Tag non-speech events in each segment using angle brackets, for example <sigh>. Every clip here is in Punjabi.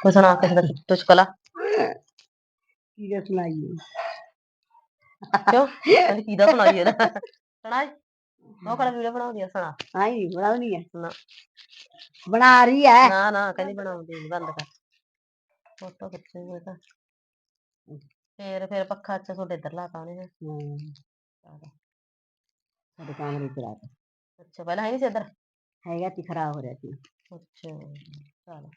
ਕੋਈ ਸੁਣਾ ਕਿਸੇ ਦਾ ਚੁਟਕਲਾ ਕੀ ਦਾ ਸੁਣਾਈਏ ਕਿਉਂ ਕਹਿੰਦੀ ਕਿਹਦਾ ਸੁਣਾਈਏ ਨਾ ਸੁਣਾਈ ਉਹ ਕਿਹੜਾ ਵੀਡੀਓ ਬਣਾਉਂਦੀ ਆ ਸੁਣਾ ਆਈ ਬਣਾਉਣੀ ਹੈ ਨਾ ਬਣਾ ਰਹੀ ਹੈ ਨਾ ਨਾ ਕਹਿੰਦੀ ਬਣਾਉਂਦੀ ਨੀ, ਬੰਦ ਕਰ ਫੋਟੋ ਖਿੱਚੀ ਮੈਂ ਤਾਂ ਫੇਰ ਫੇਰ ਪੱਖਾ ਅੱਛਾ ਤੁਹਾਡੇ ਇੱਧਰ ਲਾਤਾ ਉਹਨੇ ਹਮ, ਚੱਲ। ਸਾਡੇ ਕਮਰੇ ਚ ਰਾਤ ਅੱਛਾ ਪਹਿਲਾਂ ਹੈ ਨਹੀਂ ਸੀ ਇੱਧਰ ਹੈਗਾ ਤੀ ਖਰਾਬ ਹੋ ਰਿਹਾ ਸੀ ਅੱਛਾ ਚੱਲ ਚੱਲ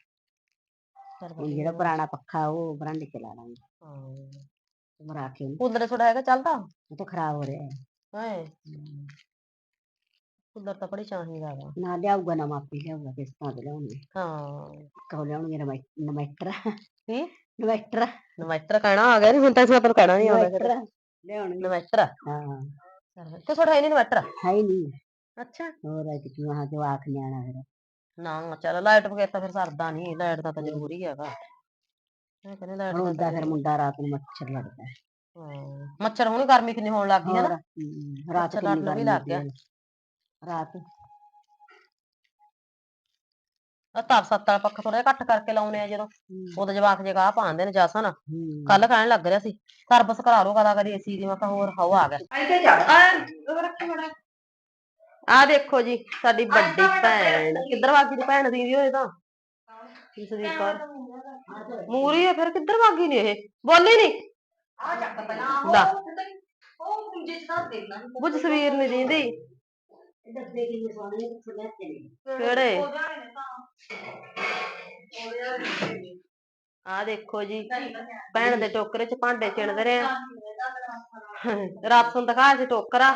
ਹੁਣ ਵਧੀਆ ਜਿਹੜਾ ਪੁਰਾਣਾ ਪੱਖਾ ਉਹ ਬਰਾਂਡੇ ਚ ਲਾ ਲਾਂਗੇ। ਹਾਂ। ਮਰਾ ਕੇ ਉਹਨੂੰ। ਕੂਲਰ ਥੋੜਾ ਹੈਗਾ ਚੱਲਦਾ? ਉਹ ਤਾਂ ਖਰਾਬ ਹੋ ਰਿਹਾ ਹੈ। ਹੈ? ਹਮ, ਕੂਲਰ ਤਾਂ ਬੜੀ ਚਾਹੀਦਾ ਵਾ ਨਾ ਲਿਆਊਗਾ ਨਾ ਮਾਪੀ ਲਿਆਊਗਾ ਕਿਸ਼ਤਾਂ ਤੇ ਲਿਆਉਣੀ ਹਾਂ। ਕਹੋ ਲਿਆਉਣਗੇ ਨਮੈਟਰ ਕੀ? ਨਮੈਟਰ ਨਵੈਟਰ ਕਹਿਣਾ ਆ ਗਿਆ ਨਹੀਂ ਹੁਣ ਤਾਂ ਇਸ ਵਾਰ ਕਹਿਣਾ ਨਹੀਂ ਆਉਂਦਾ ਨਮੈਟਰ ਲਿਆਉਣਗੇ। ਨਵੈਟਰ ਹਾਂ। ਤੇ ਤੁਹਾਡਾ ਹੈ ਨਹੀਂ ਨਵੈਟਰ ਹੈ ਹੀ ਨਹੀਂ ਅੱਛਾ। ਹੋਰ ਹੈ ਕਿ ਵਹਾਂ ਜਵਾਕ ਨਿਆਣਾ ਫਿਰ। ਨਾ ਚੱਲ ਲਾਈਟ ਬਗੈਰ ਤਾਂ ਫਿਰ ਸਰਦਾ ਨਹੀਂ ਲਾਈਟ ਦਾ ਤਾਂ ਜ਼ਰੂਰੀ ਹੈਗਾ। ਮੈਂ ਕਹਿੰਦੀ ਲਾਈਟ ਹੁਣ ਦਾ ਤਾਂ ਫਿਰ ਮੁੰਡਾ ਰਾਤ ਨੂੰ ਮੱਛਰ ਲੜਦਾ ਹੈ। ਹਾਂ ਮੱਛਰ ਹੁਣ ਗਰਮੀ ਕਿੰਨੀ ਹੋਣ ਲੱਗ ਗਈ ਹੈ ਨਾ। ਹਮ, ਰਾਤ ਮੱਛਰ ਕਿੰਨੀ ਲੜਨ ਵੀ ਗਰਮੀ ਲੱਗ ਹੁੰਦੀ ਗਿਆ। ਹੈ। ਰਾਤ ਆ ਤਾਰ ਸੱਤ ਵਾਲਾ ਪੱਖਾ ਥੋੜਾ ਜਿਹਾ ਘੱਟ ਕਰਕੇ ਲਾਉਨੇ ਆ ਜਦੋਂ। ਉਦੋਂ ਜਵਾਕ ਜੇ ਗਾਹ ਪਾਉਂਦੇ ਨੇ ਜਸਨ ਹਮ, ਕੱਲ ਕਹਿਣ ਲੱਗ ਰਿਹਾ ਸੀ ਸਰਬਸ ਕਰਾ ਲਓ ਕਦਾ ਕਦੀ ਏਸੀ ਦੀ। ਮੈਂ ਕਿਹਾ ਹੋਰ ਹਵਾ ਆ ਗਿਆ। ਆ ਦੇਖੋ ਜੀ ਸਾਡੀ ਵੱਡੀ ਭੈਣ। ਕਿੱਧਰ ਵਾਗੀ ਦੀ ਭੈਣ ਦੀ ਹੋਏ ਤਾਂ ਜਸਵੀਰ ਕੌਰ ਮੂਰੀ ਆ ਫਿਰ ਕਿੱਧਰ ਵਾਗੀ ਨੇ ਇਹ? ਬੋਲੀ ਨਹੀਂ ਲੈ। ਉਹ ਜਸਵੀਰ ਨਹੀਂ ਦਿੰਦੀ। ਡੱਬੇ ਕਿੰਨੇ ਸੋਹਣੇ ਖੁੱਲੇ ਤੇ। ਕਿਹੜੇ ਆ ਦੇਖੋ ਜੀ ਭੈਣ ਦੇ ਟੋਕਰੇ 'ਚ ਭਾਂਡੇ ਚਿਣਦੇ ਰਹੇ ਆ। ਰਾਤ ਨੂੰ ਦਿਖਾਇਆ ਸੀ ਟੋਕਰਾ।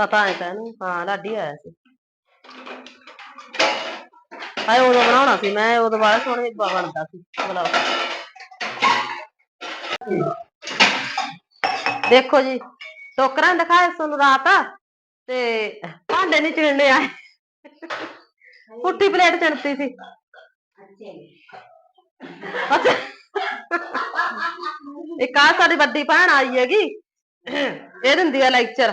ਪਤਾ ਹੈ ਤੈਨੂੰ ਹਾਂ ਲਾਡੀ ਆਇਆ ਸੀ ਹਾਏ ਉਦੋਂ ਬਣਾਉਣਾ ਸੀ ਮੈਂ ਉਦੋਂ ਬਾਅਦ ਸੋਹਣੇ ਬ- ਬਣਦਾ ਸੀ ਬੁਲਾਓ ਦੇਖੋ ਜੀ ਟੋਕਰਾਂ ਦਿਖਾਏ ਤੁਹਾਨੂੰ ਰਾਤ ਤੇ ਭਾਂਡੇ ਨਹੀਂ ਚਿਣਨੇ ਆਏ ਪੁੱਠੀ ਪਲੇਟ ਚਿਣਤੀ ਸੀ ਅੱਛਾ ਅੱਛਾ ਇੱਕ ਆ ਸਾਡੀ ਵੱਡੀ ਭੈਣ ਆਈ ਹੈਗੀ ਇਹ ਦਿੰਦੀ ਆ ਲੈਕਚਰ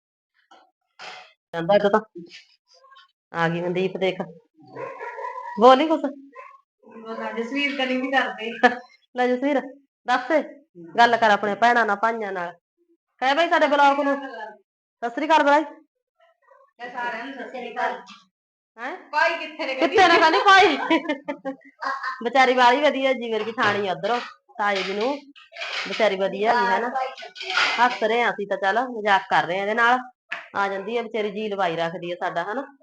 ਜਾਂਦਾ ਇਹ ਤਾਂ ਆ ਗਈ ਮਨਦੀਪ ਦੇਖ। ਬੋਲੀ ਕੁਛ। ਜਸਵੀਰ ਕਰਦੇ। ਲੈ ਜਸਵੀਰ ਦੱਸ ਗੱਲ ਕਰ ਆਪਣੇ ਭੈਣਾਂ ਨਾਲ ਭਾਈਆਂ ਨਾਲ। ਕਹਿ ਬਈ ਸਾਡੇ ਬਲੌਗ ਨੂੰ। ਸਤਿ ਸ੍ਰੀ ਅਕਾਲ ਸਾਰਿਆਂ ਨੂੰ ਹੈ? ਭਾਈ ਕਿੱਥੇ ਨੇ ਕਿੱਥੇ ਨਾ ਕਹਿੰਦੀ ਭਾਈ? <laughs> ਵਿਚਾਰੀ ਵਾਲੀ ਵਧੀਆ ਜੀ ਮੇਰੀ ਠਾਣੀ ਉਧਰੋਂ ਤਾਏ ਜੀ ਨੂੰ। ਵਿਚਾਰੀ ਵਧੀਆ ਜੀ ਹਨਾ। ਹੱਸ ਰਹੇ ਹਾਂ ਅਸੀਂ ਤਾਂ ਚੱਲ ਮਜ਼ਾਕ ਕਰ ਰਹੇ ਹਾਂ ਇਹਦੇ ਨਾਲ। ਆ ਜਾਂਦੀ ਹੈ ਵਿਚਾਰੀ ਜੀ ਲਵਾਈ ਰੱਖਦੀ ਹੈ ਸਾਡਾ, ਹਨਾ?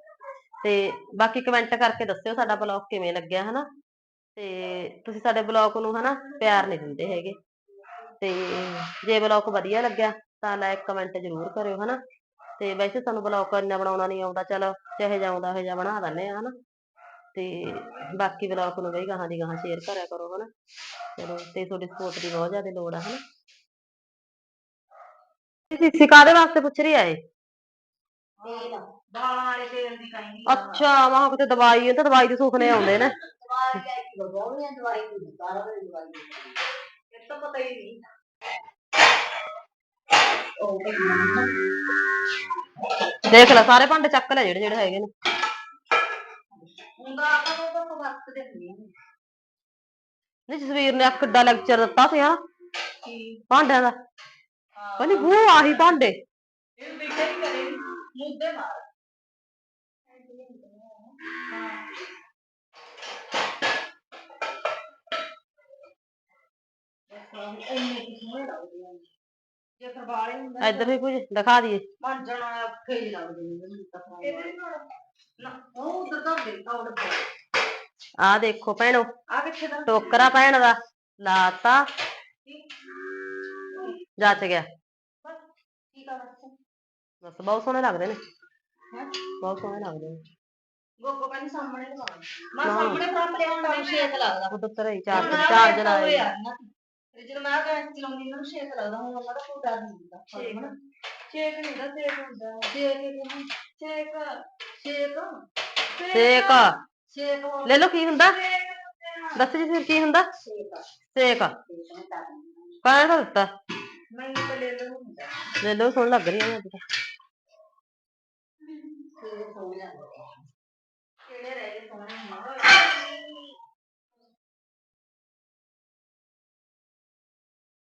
ਤੇ ਬਾਕੀ ਕਮੈਂਟ ਕਰਕੇ ਦੱਸਿਓ ਸਾਡਾ ਬਲੌਗ ਕਿਵੇਂ ਲੱਗਿਆ, ਹਨਾ? ਤੇ ਤੁਸੀਂ ਸਾਡੇ ਬਲੌਗ ਨੂੰ, ਹਨਾ, ਪਿਆਰ ਨਹੀਂ ਦਿੰਦੇ ਹੈਗੇ। ਤੇ ਜੇ ਬਲੌਗ ਵਧੀਆ ਲੱਗਿਆ, ਤਾਂ ਲਾਈਕ ਕਮੈਂਟ ਜ਼ਰੂਰ ਕਰਿਓ, ਹਨਾ? ਤੇ ਵੈਸੇ ਸਾਨੂੰ ਬਲੌਗ ਇੰਨਾ ਬਣਾਉਣਾ ਨਹੀਂ ਆਉਂਦਾ, ਚਲੋ ਚਾਹੇ ਜਾਉਂਦਾ ਹੋ ਜਾ ਬਣਾ ਦਿੰਦੇ ਆ, ਹਨਾ? ਤੇ ਬਾਕੀ ਬਲੌਗ ਨੂੰ ਬਈ ਗਾਹਾਂ ਦੀ ਗਾਹਾਂ ਸ਼ੇਅਰ ਕਰਿਆ ਕਰੋ, ਹਨਾ? ਚਲੋ, ਤੇ ਤੁਹਾਡੀ ਸਪੋਰਟ ਦੀ ਬਹੁਤ ਜ਼ਿਆਦਾ ਲੋੜ ਆ, ਹਨਾ? ਤੁਸੀਂ ਕਾਦੇ ਵਾਸਤੇ ਪੁੱਛ ਰਹੀ ਆਏ ਤੇਲ ਬਾਲਾਂ ਵਾਲੇ ਤੇਲ ਦੀ ਕਹਿੰਦੀ ਅੱਛਾ ਵਾਹ ਕਿਤੇ ਦਵਾਈ ਹੈ ਤਾਂ ਦਵਾਈ ਦੇ ਸੁਪਨੇ ਆਉਂਦੇ ਨੇ। ਦਵਾਈ ਲੈ ਕੇ ਲਗਾਉਣੀ ਆ ਦਵਾਈ ਨੂੰ ਸਾਰਾ ਦਿਨ ਦਵਾਈ ਇਹ ਤਾਂ ਪਤਾ ਹੀ ਨਹੀਂ। ਉਹ ਦੇਖ ਲੈ ਸਾਰੇ ਭਾਂਡੇ ਚੱਕ ਲੈ ਜਿਹੜੇ ਜਿਹੜੇ ਹੈਗੇ ਨੇ। ਹੁੰਦਾ ਆਪਾਂ ਨੂੰ ਤਾਂ ਵਕਤ ਦੇ ਨਹੀਂ। ਜਸਵੀਰ ਨੇ ਆ ਕਿੱਡਾ ਲੈਕਚਰ ਦਿੱਤਾ ਸੀ ਹਨਾ ਭਾਂਡਿਆਂ ਦਾ। ਕਹਿੰਦੀ ਉਹ ਆਹੀ ਭਾਂਡੇ। ਇਹ ਬੇਟੇ ਹੀ ਕਰੇ। मुद्दे मार इधर भी कुछ दिखा दिए। आ देखो भेनो, टोकरा भैन का लाता, जाच गया। ਬਸ ਬਹੁਤ ਸੋਹਣੇ ਲੱਗਦੇ ਨੇ ਹੈ ਬਹੁਤ ਸੋਹਣੇ ਲੱਗਦੇ ਨੇ ਗੋਗੋ ਕਹਿੰਦੀ ਸਾਹਮਣੇ ਲਵਾ ਮੈਂ ਨਾ। ਸਾਹਮਣੇ ਪ੍ਰਭ ਲਿਆ ਤਾਂ ਸ਼ੇਕ ਲੱਗਦਾ ਉਹ ਤਾਂ ਹੀ ਚਾਰ ਹੁਣ ਚਾਰ ਮੈਂ ਜਲਾਏ ਹੋਇਆ ਨਾ। ਤੇ ਜਦੋਂ ਮੈਂ ਗੈਸ ਚਲਾਉਂਦੀ ਇਹਨਾਂ ਨੂੰ ਛੇਕ ਲੱਗਦਾ ਹੁਣ ਉਹਨਾਂ ਦਾ ਕੋਈ ਡਰ ਨਹੀਂ ਹੁੰਦਾ ਛੇਕ ਛੇਕ ਨਹੀਂ ਹੁੰਦਾ ਛੇਕ ਹੁੰਦਾ ਛੇਕ ਛੇਕ ਛੇਕ ਸੇਕ ਛੇਕ ਲੈ ਲਓ ਕੀ ਹੁੰਦਾ ਦੱਸ ਜੀ ਫਿਰ ਕੀ ਹੁੰਦਾ ਛੇਕ ਸੇਕ ਛੇਕ ਕਾਹਦਾ ਦਾ ਦਿੱਤਾ ਮੈਨੂੰ ਤਾਂ ਲੈ ਲਓ ਹੁੰਦਾ ਲੈ ਲਓ ਸੋਹਣ ਲੱਗ ਰਹੀ ਹੈ ਅੱਜ ਤਾਂ Cái này thì.